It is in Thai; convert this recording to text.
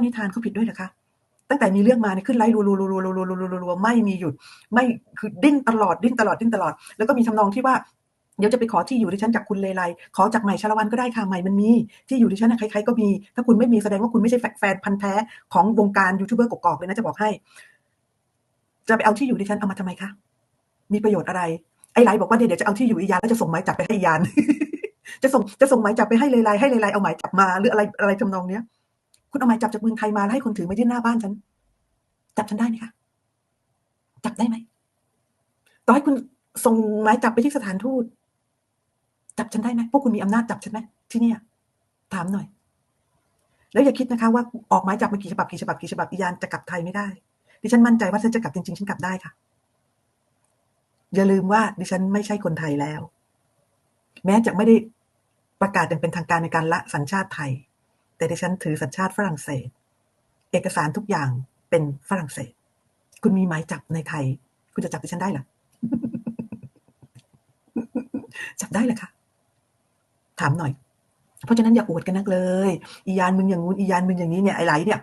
นิทานเขาผิดด้วยเหรอคะ ตั้งแต่มีเรื่องมาเนี่ยขึ้นไลฟ์รัวๆๆๆๆๆๆๆไม่มีหยุด ไม่คือดิ้นตลอดดิ้นตลอดดิ้นตลอด แล้วก็มีทำนองที่ว่าเดี๋ยวจะไปขอที่อยู่ดิฉันจากคุณเลไลขอจากใหม่ชาละวันก็ได้ค่ะใหม่มันมี ที่อยู่ดิฉันใครๆก็มี ถ้าคุณไม่มีแสดงว่าคุณไม่ใช่แฟนพันธ์แท้ของวงการยูทูบเบอร์กอกๆเลยนะจะบอกให้ จะไปเอาที่อยู่ดิฉันเอามาทำไมคะมีประโยชน์อะไรไอ้ไลบอกว่าเดี๋ยวจะเอาที่อยู่อียานแล้วจะส่งหมายจับไปให้อียานจะส่งจะส่งหมายจับไปให้เลไลให้เลไลเอาหมายจับมาหรืออะไรอะไรทำนองเนี้ย คุณเอาหมายจับจากเมืองไทยมาแล้วให้คนถือมาที่หน้าบ้านฉัน จับฉันได้ไหมคะ จับได้ไหมต่อให้คุณส่งหมายจับไปที่สถานทูต จับฉันได้ไหมพวกคุณมีอำนาจจับฉันไหมที่เนี่ย ถามหน่อย แล้วอย่าคิดนะคะ ว่าออกหมายจับมากี่ฉบับกี่ฉบับกี่ฉบับอียานจะกลับไทยไม่ได้ดิฉันมั่นใจว่าฉันจะกลับจริงๆฉันกลับได้ค่ะ อย่าลืมว่าดิฉันไม่ใช่คนไทยแล้ว แม้จะไม่ได้ประกาศอย่างเป็นทางการในการละสัญชาติไทย แต่ดิฉันถือสัญชาติฝรั่งเศส เอกสารทุกอย่างเป็นฝรั่งเศส คุณมีหมายจับในไทย คุณจะจับดิฉันได้หรอจับได้เหรอคะถามหน่อย เพราะฉะนั้นอย่าอวดกันนักเลย อียานมึงอย่างงู้นอียานมึงอย่างนี้เนี่ยไอ้ไหลเนี่ย